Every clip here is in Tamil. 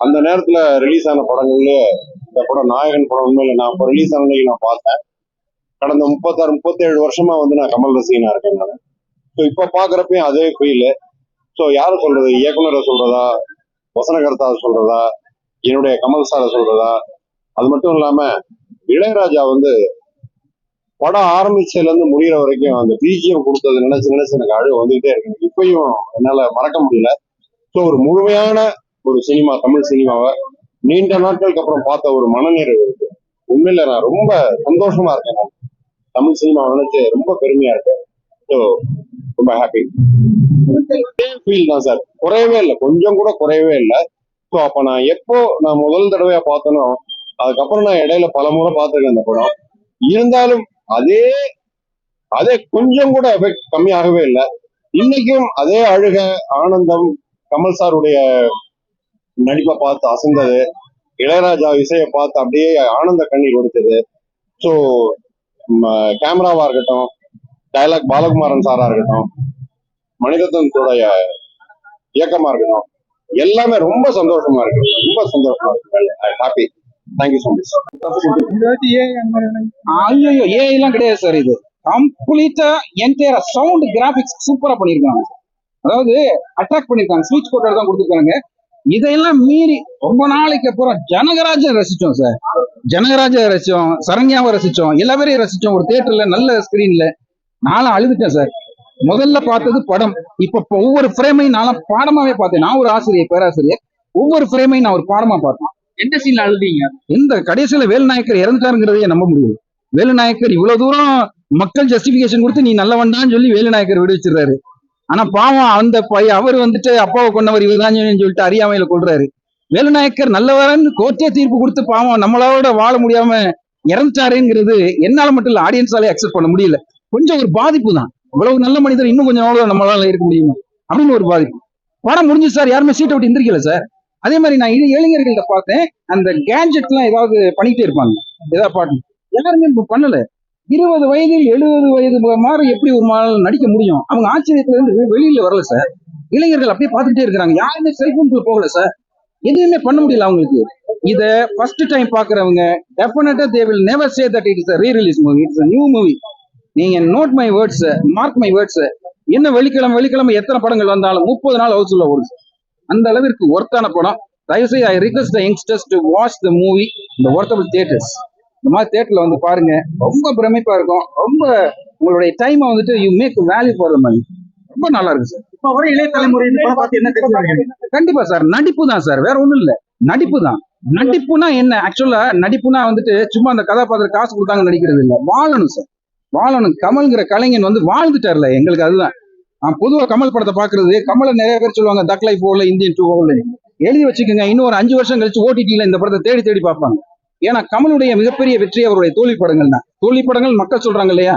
அந்த நேரத்துல ரிலீஸ் ஆன படங்கள்ல இந்த படம் நாயகன் படம் உண்மையில நான் இப்போ ரிலீஸ் ஆன நான் பார்த்தேன். கடந்த முப்பத்தாறு முப்பத்தேழு வருஷமா வந்து நான் கமல் ரசிகனா இருக்கேன் நான். ஸோ இப்போ பாக்குறப்பையும் அதே ஃபீல் ஸோ யார் சொல்றது? இயக்குனரை சொல்றதா? வசனகர்த்தா சொல்றதா? என்னுடைய கமல் சாரை சொல்றதா? அது மட்டும் இல்லாம இளையராஜா வந்து படம் ஆரம்பிச்சதுல இருந்து முடிகிற வரைக்கும் அந்த பிஜிஎம் கொடுத்தது நினைச்சு நினைச்சு எனக்கு அழகு வந்துகிட்டே இருக்கு. இப்பயும் என்னால மறக்க முடியல. ஸோ ஒரு முழுமையான ஒரு சினிமா தமிழ் சினிமாவை நீண்ட நாட்களுக்கு அப்புறம் பார்த்த ஒரு மனநிறைவு இருக்கு. உண்மையில நான் ரொம்ப சந்தோஷமா இருக்கேன் நான். தமிழ் சினிமா நினைச்சு ரொம்ப பெருமையா இருக்கேன் ஸோ ரொம்ப ஹாப்பி ஃபீல் தான் சார். குறையவே இல்லை. கொஞ்சம் கூட குறையவே இல்லை. ஸோ அப்போ நான் எப்போ நான் முதல் தடவையா பார்த்தனோ அதுக்கப்புறம் நான் இடையில பல முறை பார்த்துருக்கேன் அந்த படம். இருந்தாலும் அதே அதே கொஞ்சம் கூட எஃபெக்ட் கம்மியாகவே இல்லை. இன்னைக்கும் அதே அழுக ஆனந்தம் கமல் சாருடைய நடிப்பை பார்த்து அசந்தது. இளையராஜா இசையை பார்த்து அப்படியே ஆனந்த கண்ணீர் கொடுத்தது ஸோ கேமராவா இருக்கட்டும் டைலாக் பாலகுமாரன் சாரா இருக்கட்டும் மணிரத்னத்தோடைய இயக்கமா இருக்கட்டும் எல்லாமே ரொம்ப சந்தோஷமா இருக்கு. ரொம்ப சந்தோஷமா இருக்கு. ஹாப்பி தேங்க்யூ ஸோ மச் ஐயோ ஏ எல்லாம் கிடையாது சார் இது. கம்ப்ளீட்டா என்டையர் சவுண்ட் கிராபிக்ஸ் சூப்பரா பண்ணிருக்காங்க அதாவது அட்ராக்ட் பண்ணிருக்காங்க ஸ்விட்ச் ஸ்பாட்டர் தான் கொடுத்துருக்காங்க இதையெல்லாம் மீறி ரொம்ப நாளைக்கு அப்புறம் ஜனகராஜன் ரசிச்சோம் சார். ஜனகராஜ ரசிச்சோம் சரண்யாவை ரசிச்சோம் எல்லா பேரையும் ரசிச்சோம். ஒரு தியேட்டர்ல நல்ல ஸ்கிரீன்ல நானும் அழுதுட்டேன் சார். முதல்ல பார்த்தது படம். இப்ப இப்ப ஒவ்வொரு ஃப்ரேமையும் நான் பாடமாவே பார்த்தேன். நான் ஒரு ஆசிரியர் பேராசிரியர். ஒவ்வொரு ஃப்ரேமையும் நான் ஒரு பாடமா பார்த்தேன். எந்த சீன்ல அழுதீங்க? எந்த கடைசியில வேலுநாயக்கர் இறந்துட்டாருங்கிறதையே நம்ப முடியாது. வேலுநாயக்கர் இவ்வளவு தூரம் மக்கள் ஜஸ்டிபிகேஷன் கொடுத்து நீ நல்லவன்டான்னு சொல்லி வேலுநாயக்கர் விடுவிச்சிடுறாரு. ஆனா பாவம் அந்த பையன் அவர் வந்துட்டு அப்பாவை கொண்டவர் இவர்தான் சொல்லிட்டு அறியாமையில கொள்றாரு வேலுநாயக்கர் நல்லவரன் கோர்ட்டே தீர்ப்பு கொடுத்து பாவம் நம்மளோட வாழ முடியாம இறந்துட்டாருங்கிறது என்னால மட்டும் இல்ல ஆடியன்ஸாலே அக்செப்ட் பண்ண முடியல. கொஞ்சம் ஒரு பாதிப்பு தான். இவ்வளவு நல்ல மனிதர் இன்னும் கொஞ்சம் நாள் நம்மளால இருக்க முடியுமா? அப்படின்னு ஒரு பாதிப்பு. படம் முடிஞ்சு சார் யாருமே சீட்டை விட்டு எந்திரிக்கல சார். அதே மாதிரி நான் இளைஞர்கள்ட்ட பார்த்தேன் அந்த கேட்ஜெட்லாம் ஏதாவது பண்ணிக்கிட்டே இருப்பாங்க. ஏதாவது பாட்டு. எல்லாருமே பண்ணல. இருபது வயதில் எழுபது வயது மாதிரி எப்படி ஒரு மாதம் நடிக்க முடியும்? அவங்க ஆச்சரியத்துல இருந்து வெளியில வரல சார் இளைஞர்கள் அப்படியே பார்த்துட்டே இருக்கிறாங்க. யாருமே செல்போனுக்குள்ள போகல சார் எதுவுமே பண்ண முடியல அவங்களுக்கு. இத ஃபர்ஸ்ட் டைம் பாக்குறவங்க டெஃபினட்டா they will never say that it is re release movie it's new movie நீங்க note my words mark my words என்ன வெள்ளிக்கிழமை வெள்ளிக்கிழமை எத்தனை படங்கள் வந்தாலும் முப்பது நாள் ஹவுஸ்ல சார் அந்த அளவிற்கு ஒர்த்தான படம். தயவுசெய்து I request the youngsters to watch the movie இந்த ஒர்த்தபிள் தியேட்டர்ஸ் இந்த மாதிரி தியேட்டர்ல வந்து பாருங்க ரொம்ப பிரமிப்பா இருக்கும். ரொம்ப உங்களுடைய டைமை வந்துட்டு you make value for the money ரொம்ப நல்லா இருக்கு சார் இப்ப வர இளைய தலைமுறை பார்த்து என்ன தெரிஞ்சுக்கிறாங்க கண்டிப்பா சார் நடிப்பு தான் சார் வேற ஒண்ணும் இல்ல. நடிப்பு தான். நடிப்புனா என்ன? ஆக்சுவலா நடிப்புனா வந்துட்டு சும்மா அந்த கதாபாத்திரம் காசு கொடுத்தாங்க நடிக்கிறது இல்ல. வாழணும் சார் வாழணும். கமல்ங்கிற கலைஞன் வந்து வாழ்ந்துட்டார்ல. எங்களுக்கு அதுதான். நான் பொதுவா கமல் படத்தை பாக்குறது கமலை நிறைய பேர் சொல்லுவாங்க தக் லைஃப் போகல இந்தியன் டூ போகல எழுதி வச்சுக்கோங்க. இன்னும் ஒரு அஞ்சு வருஷம் கழிச்சு ஓடிடில இந்த படத்தை தேடி தேடி பார்ப்பாங்க. ஏன்னா கமலுடைய மிகப்பெரிய வெற்றி அவருடைய தோல்வி படங்கள் தான் தோல்வி படங்கள் மக்கள் சொல்றாங்க இல்லையா?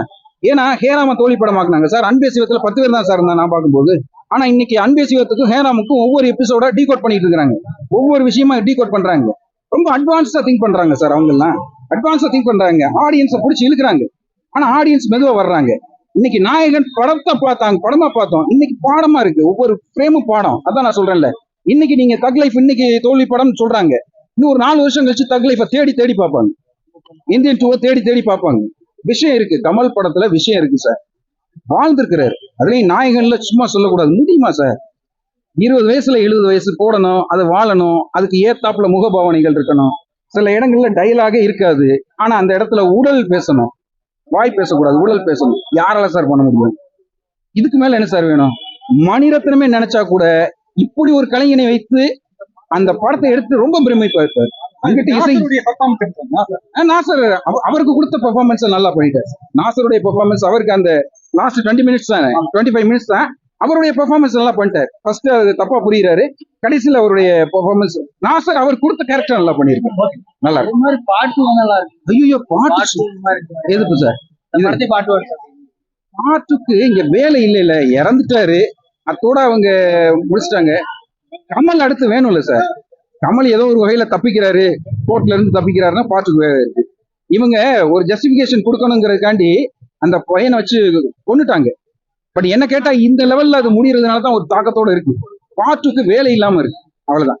ஏன்னா ஹேராம தோல்வி படமாக்குனாங்க சார் அன்பே சிவத்துல பத்து பேர் தான் சார் இருந்தா நான் பார்க்கும்போது. ஆனா இன்னைக்கு அன்பே சிவத்துக்கும் ஹேராமுக்கும் ஒவ்வொரு எபிசோடா டீகோட் பண்ணிட்டு இருக்காங்க ஒவ்வொரு விஷயமா டீகோட் பண்றாங்க. ரொம்ப அட்வான்ஸ்டா திங்க் பண்றாங்க சார் அவங்க எல்லாம் அட்வான்ஸா திங்க் பண்றாங்க. ஆடியன்ஸை பிடிச்சி இழுக்கிறாங்க. ஆனா ஆடியன்ஸ் மெதுவா வர்றாங்க. இன்னைக்கு நாயகன் படத்தை பார்த்தாங்க. படமா பார்த்தோம். இன்னைக்கு பாடமா இருக்கு. ஒவ்வொரு ஃப்ரேமும் பாடம். அதான் நான் சொல்றேன்ல. இன்னைக்கு நீங்க தக் லைஃப் இன்னைக்கு தோல்வி படம்னு சொல்றாங்க. இன்னும் ஒரு நாலு வருஷம் கழிச்சு தக் தேடி தேடி பார்ப்பாங்க. இந்தியன் டூவை தேடி தேடி பார்ப்பாங்க. விஷயம் இருக்கு. கமல் படத்துல விஷயம் இருக்கு சார் வாழ்ந்திருக்கிறாரு. அதுலயும் நாயகன்ல சும்மா சொல்லக்கூடாது. முடியுமா சார் இருபது வயசுல எழுபது வயசு போடணும் அது வாழணும் அதுக்கு ஏத்தாப்புல முகபாவனைகள் இருக்கணும். சில இடங்கள்ல டயலாகே இருக்காது. ஆனா அந்த இடத்துல உடல் பேசணும். வாய் பேசக்கூடாது உடல் பேசணும். யாரால சார் பண்ண முடியும்? இதுக்கு மேல என்ன சார் வேணும்? மணிரத்னமே நினைச்சா கூட இப்படி ஒரு கலைஞனை வைத்து அந்த படத்தை எடுத்து ரொம்ப பிரமிப்பா இருப்பார். அங்கிட்டு இசை நாசர் அவ- அவருக்கு கொடுத்த பெர்ஃபார்மன்ஸ் நல்லா பண்ணிட்டார் நாசருடைய பெர்ஃபார்மன்ஸ் அவருக்கு அந்த லாஸ்ட் டுவெண்ட்டி மினிட்ஸ் தான் டுவெண்ட்டி ஃபைவ் மினிட்ஸ் தான் அவருடைய பெர்ஃபார்மன்ஸ் நல்லா பண்ணிட்டார். ஃபர்ஸ்ட் அது தப்பா புரியுறாரு. கடைசியில் அவருடைய பெர்ஃபார்மன்ஸ் நாசர் அவர் கொடுத்த கேரக்டர் நல்லா பண்ணியிருக்காரு. நல்லா இருக்கு. பாட்டு நல்லா இருக்கு. ஐயோ பாட்டு. எதுக்கு சார் பாட்டு பாட்டுக்கு இங்க வேலை இல்ல இல்ல இறந்துட்டாரு. அத்தோட அவங்க முடிச்சிட்டாங்க. கமல் அடுத்து வேணும்ல சார் கமல் ஏதோ ஒரு வகையில தப்பிக்கிறாரு. கோர்ட்ல இருந்து தப்பிக்கிறாருன்னா இருக்கு இவங்க ஒரு ஜஸ்டிபிகேஷன் கொடுக்கணுங்கிறதுக்காண்டி அந்த பையனை வச்சு கொன்னுட்டாங்க. பட் என்ன கேட்டா இந்த லெவல்ல அது முடியறதுனால தான் ஒரு தாக்கத்தோட இருக்கு. பாட்டுக்கு வேலை இல்லாம இருக்கு. அவ்வளவுதான்.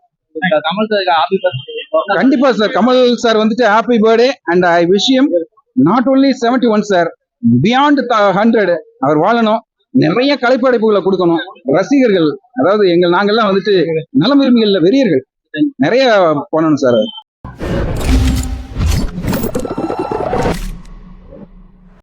கண்டிப்பா சார் கமல் சார் வந்துட்டு ஹாப்பி பர்த்டே அண்ட் ஐ விஷயம் not only 71 one sir beyond hundred அவர் வாழணும். நிறைய கலைப்படைப்புகளை கொடுக்கணும். ரசிகர்கள் அதாவது எங்கள் நாங்கள்லாம் வந்துட்டு நலம் வெறியர்கள். நிறைய பண்ணணும் சார்.